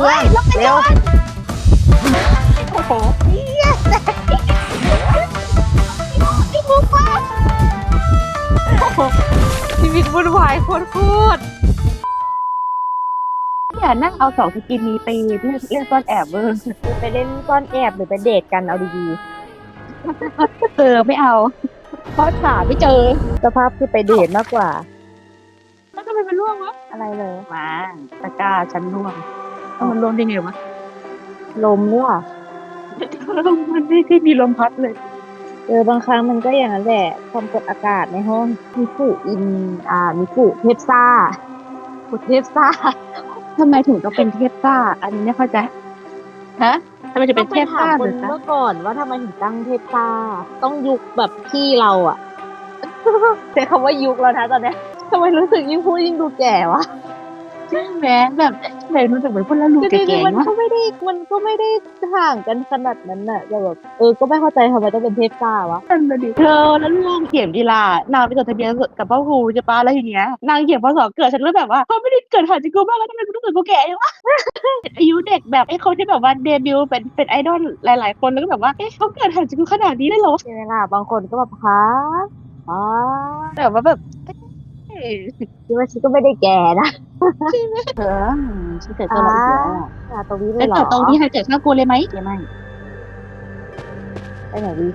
เพื่อนเร็วโอ้โหเฮียไอ้หมูป่าโอ้โหชีวิตวุ่นวายโคตรโคตรเนี่ยนั่งเอาสองสกินนี้ไปเล่นเล่นซ่อนแอบเวอร์ไปเล่นซ่อนแอบหรือไปเดทกันเอาดีเจอไม่เอา เพราะหาไม่เจอๆสภาพคือไปเดทมากกว่า แล้วทำไมมันร่วงวะอะไรเลยมาตะกร้าฉันร่วง เอามันร่วงได้ไงวะลมเนี่ยมันไม่ได้มีลมพัดเลยเจอบางครั้งมันก็อย่างนั้นแหละความกดอากาศในห้องมีผู้อินอ่ามีผู้เทพซ่าผู้เทพซ่าทำไมถึงต้องเป็นเทพซ่า อันนี้ไม่เข้าใจฮะทำไมจะเป็นเทพซ่าต้องหไปรือถามคนคะเมื่อก่อนว่าทำไมถึงตั้งเทพซ่า ต้องยุคแบบพี่เราอะใช้คำว่ายุคแล้วนะตอนเนี้ยทำไมรู้สึกยิ่งพูดยิ่งดูแก่วะ ใช่ไหมแบบทำไมรู้สึกเหมือนคนละลูกจริงแก่ๆมันๆวะก็ไม่ได้มันก็ไม่ได้ห่างกันขนาดนั้นน่ะแต่แบบเออก็ไม่เข้าใจทำไมต้องเป็นเทพซ่าวะนั่นน่ะดิเธอแล้วลูกเขียมกีฬานางไปจดทะเบียนกับพ่อครูใช่ปะแล้วทีเนี้ยนางเขียนพศเกิดฉันก็แบบว่าเขาไม่ได้เกิดห่างจากกูมากแล้วทำไมกูต้องเกิดกูแก่ยังวะ อายุเด็กแบบไอ้คนที่แบบว่าเดบิวต์เป็นเป็นไอดอลหลาย ๆ คนแล้วก็แบบว่าเอ๊ะเขาเกิดห่างจากกูขนาดนี้ได้เหรอ ใช่ไหมล่ะบางคนก็แบบฮะอ๋อแบบว่าแบบเอ๊ะ คิดว่าฉันก็ไม่ได้แก่นะเออฉันเกิดตัวเราอีกแล้วอ่าตรงนี้เลแล้ยวเหรอเกิดตรงนี้ใครเกิดข้างกูเลยไหมไม่ไปไหนดี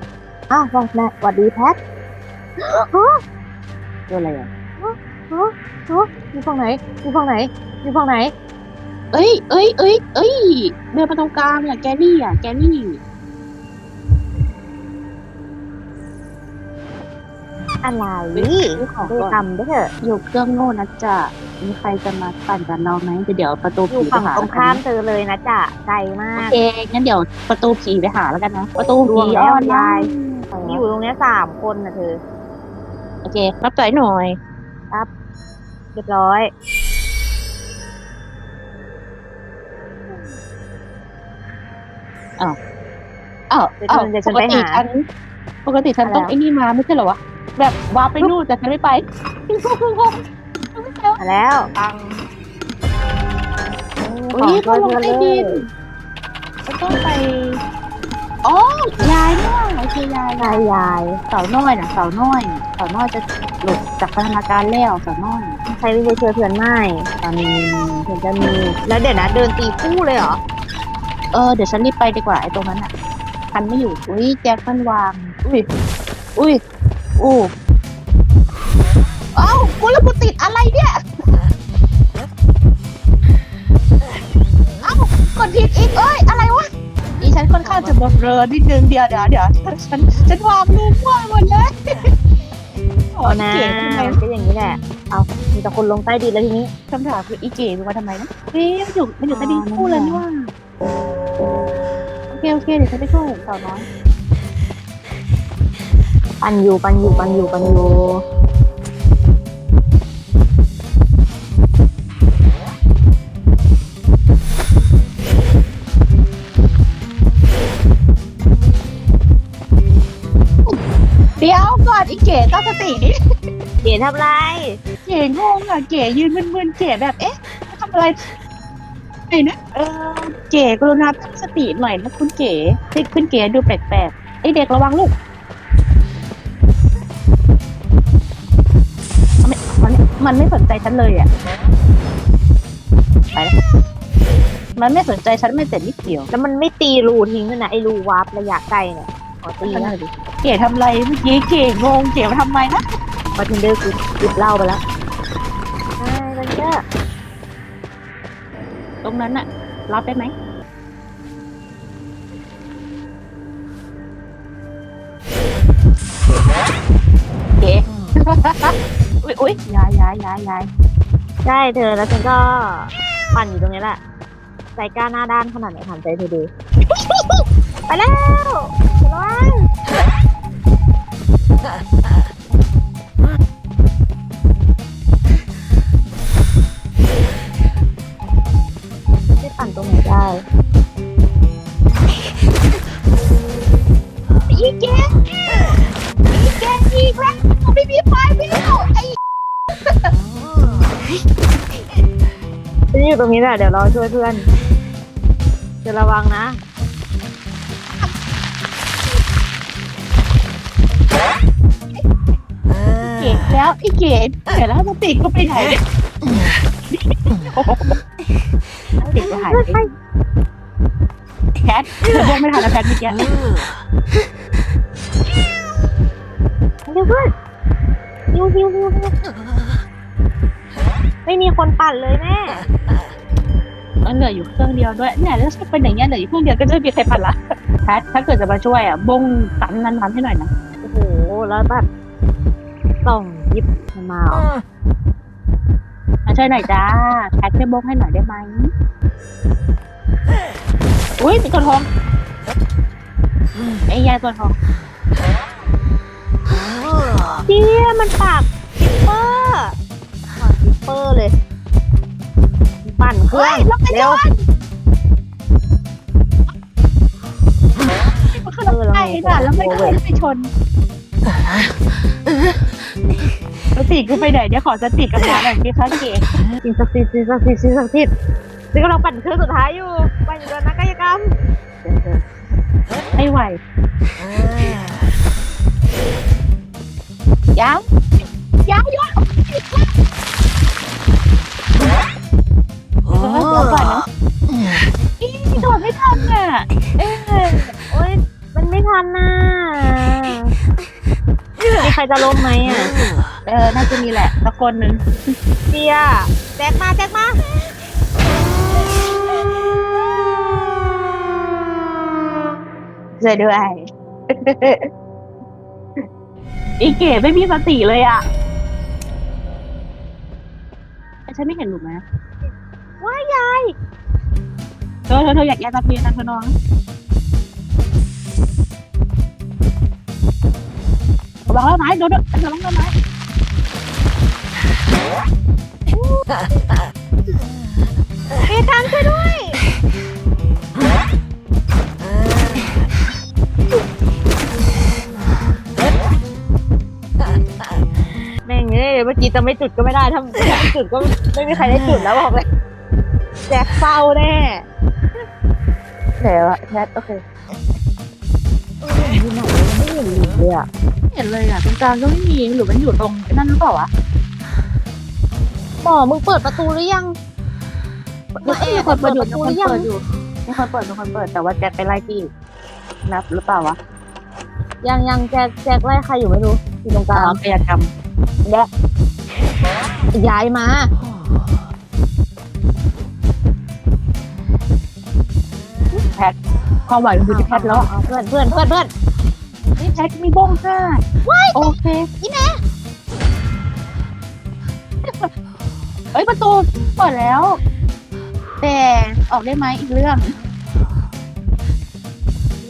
อ้าววันแม่สวัสดีแพทตัวอะไรอะอยู่ฝั่งไหนอยู่ฝั่งไหนอยู่ฝั่งไหน เอ้ยเอ้ยเอ้ยเอ้ยเดินมาตรงกลางอะแกนี่อะแกนี่ อะไรซื้อของไปก่อนทำด้วยเถอะอยู่เครื่องโง่นะจ๊ะมีใครจะมาปั่นกับเราไหมเดี๋ยวประตูอผียู่ไปฝั่งหาตรงข้ามเธอเลยนะจ๊ะไกลมาโอก เคงั้นเดี๋ยวประตูผีไปหาแล้วกันนะประตูรผีวมแล้วอ้อนยายนะอยู่ตรงเนี้ยสามคนนะเธอ โอเครับใจหน่อย เรียบร้อย อ้าวเดี๋ยวอ้าวเดี๋ยวฉัปนกไปติหาฉันปกติฉันต้องอะไรอะไอ้นี่มาไม่ใช่เหรอวะ แบบวาร์ปไปนู่นแต่ฉันไม่ไปมาแล้วตังอุ้ยขเขาองลงเธอใต้เลดิยนแล้วก็ไปอ๋อยายเนี่ยโอเคยายยายยายเสาน้อยนะเสาน้อยเสาน้อยจะหลุดจากพัฒนาการแล้วเสาน้อยใครไม่ไปเจอเพื่อนไม่ตอนนี้เพื่อนจะมีแล้วเดี๋ยวนะเดินตีคู่เลยเหรอเออเดี๋ยวฉันรีบไปดีกว่าไอ้ตรงนั้นอะคันไม่อยู่อุ้ยแจ็คมันวางอุ้ยอุ้ย อู้เอ้ากูแล้วกูติดอะไรเนี่ย เอ้ากดผิดอีกเอ้ย อะไรวะอีฉันค่อนข้างจะบเรอนิดนึงเดี๋ยวเดี๋ยวเดี๋ยวฉันฉันวางลูกมั่วหมดเลยโอ้เอานะเก๋ทำไมก็อย่างนี้แหละ เอา มีแต่คนลงใต้ดินแล้วทีนี้คำถามคืออีเก๋มันมาทำไมนะเฮ้ยมันอยู่มันอยู่ใต้ดินคู่เลยนี่ว่าโอเคโอเคเดี๋ยวฉันไปช่วยสาวน้อย ปันอยู่ปันอยู่ปันอยู่ปันอยู่เดี๋ยวก่อนอีเก๋ตั้งสติดิเก๋ทำไรเก๋งงอะเก๋ยืนมึนๆเก๋แบบเอ๊ะทำอะไรไหนนะเออเก๋กรุณาตั้งสติหน่อยนะคุณเก๋เฮ้ยคุณเก๋ดูแปลกๆไอยเด็กระวังลูก มันไม่มันมันไม่สนใจฉันเลยอะไปแล้วมันไม่สนใจฉันไม่แต่นิดเดียวแล้วมันไม่ตีรูทิ้งด้วยนะไอ้รูวาร์ประยะไกลเนี่ยขอตีนั่นนะน่ะดิเก๋ทำอะไรเมื่อกี้เก๋งงเก๋มาทำไมนะบาร์เทนเดอร์คือหยิบเหล้าไปแล้วใช่แล้วก็ตรงนั้นอะรับได้ไหม เก๋อุ๊ยอุ๊ยยายยายยายยายใช่เธอแล้วฉันก็ปั่นอยู่ตรงนี้แหละใจกล้าหน้าด้านขนาดไหนถามใจเธอดูไปแล้วระวัง กอีกแล้วไม่มีไฟไม่เอาไอ้ฉันอยู่ตรงนี้แหละเดี๋ยวรอช่วยเพื่อน จะระวังนะ เก๋แล้วไอ้เก๋เก๋แล้วสติก็ไปไหนสติก็หายไปแคทเธอบอกไม่ทันแล้วแคทเมื่อกี้ เดี๋ยวเพื่อนฮิวฮิวฮิวฮิวไม่มีคนปั่นเลยแม่มันเหลืออยู่เครื่องเดียวด้วยเนี่ยแล้วถ้าเป็นอย่างเงี้ยเหลืออยู่เครื่องเดียวก็จะไม่มีใครปั่นละแพทถ้าเกิดจะมาช่วยอะบงตันนั้นๆให้หน่อยนะโอ้โหแล้วแบบส่องยิบมันมาเหรอมาช่วยหน่อยจ้าแพทช่วยบงให้หน่อยได้ไหมอุ้ยมีตัวทองไอ้ยายตัวทอง เจี๊ยมันปากซิปเปอร์ปากซิปเปอร์เลย ปั่นเครื่องเร็วมันคือรถไฟน่ะแล้วไม่เคยไปชนสติคือไปไหนเดี๋ยวขอสติกับหมอหน่อยสิคะเก๋สิ่งศักดิ์สิทธิ์สิ่งศักดิ์สิทธิ์สิ่งศักดิ์สิทธิ์นี่กำลังปั่นเครื่องสุดท้ายอยู่ปั่นอยู่ตอนนักกายกรรมไม่ไหว ยังยังยังเออเดี๋ยวก่อนนะอีโดดไม่ทันอะเอ๊ะโอ๊ยมันไม่ทันน่ะมีใครจะล้มไหมอะ เออ น่าจะมีแหละสักคนหนึ่งเจียแจ็คมาแจ็คมาช่วยด้วย อีเก๋ไม่มีสติเลยอะแต่ฉันไม่เห็นหลุมนะว่ายายเธอเธอเธออยากแย่ตะเพียนนะเธอน้องระวังแล้วไม้โดนโดนระวังแล้วไม้เอทันช่วยด้วย ม่งเอ้ยเมื่อกี้จะไม่จุดก็ไม่ได้ถ้าไม่จุดก็ไม่มีใครได้จุดแล้วบอกเลยแจ็คเศร้าแน่เดี๋ยวอะแคทโอเคที่ไหนไม่เห็นหลุมเลยอะเห็นเลยอะตรงกลางก็ไม่มีหรือมันอยู่ตรงนั่นหรือเปล่าวะหมอมึงเปิดประตูหรือยังมีคนเปิดอยู่มีคนเปิดอยู่มีคนเปิดมีคนเปิดแต่ว่าแจ็คไปไล่ที่นับหรือเปล่าวะยังยังแจ็คแจ็คไล่ใครอยู่ไม่รู้ อยู่ตรงกอ๋ลาองกายกรรมและย้ายมาแพทความหวังอยู่ที่แพทแล้วอะเอาเพื่อนเพื่อนเพื่อนเพื่อนนี่แพทมีบ้งค่ะโอเคอีแม่เอ้ยประตูเปิดแล้ว แต่ออกได้ไหมอีกเรื่อง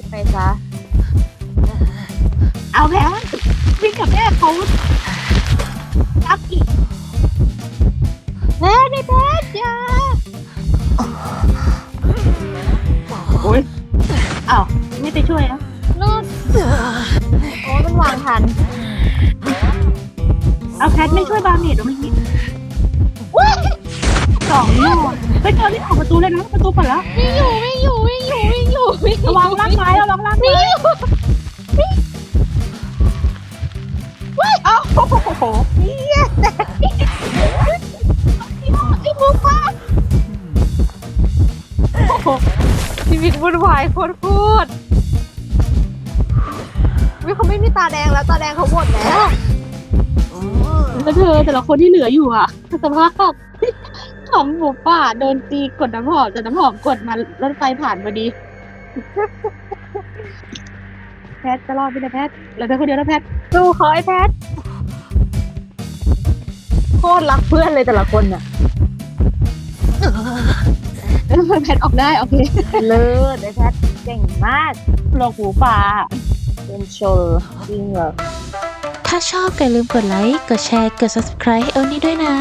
ไปซะเอาแพ้วิ่ งกับแม่เขารับอีกแพ้ดิแพ้จ้าโอ้ยอ้าวไม่ไปช่วยนะนู่นโอ้ยมันวางทัน เอาแพทไม่ช่วยบาเมดหรอเมื่อกี้สองลูกไปเจอที่ของประตูเลยนะประตูเปิดแล้ววิ่งอยู่วิ่งอยู่วิ่งอยู่วิ่งอยู่วิ่งอยู่ระวังล่างไม้ระวังล่างไม้เอ้า วิตวุ่นวายโคตรพูดวิเขาไม่มีตาแดงแล้วตาแดงเขาหมดแล้วแล้วเธอแต่ละคนที่เหลืออยู่อะสภาพของหมูป่าโดนตีกดน้ำหอมแต่น้ำหอมกดมารถไฟผ่านพอดี แพทจะรอดไหมนะแพทเราเธอคนเดียวนะแพทดูเขาไอ้แพทโคตรรักเพื่อนเลยแต่ละคนน่ะ แพทออกได้โอเคเลิศไอ้แพทเก่งมากโลกหมูป่าเป็นโชว์จริงเหรอถ้าชอบก็อย่าลืมกดไลค์ กดแชร์ กด subscribe ให้เอลนี่ด้วยนะ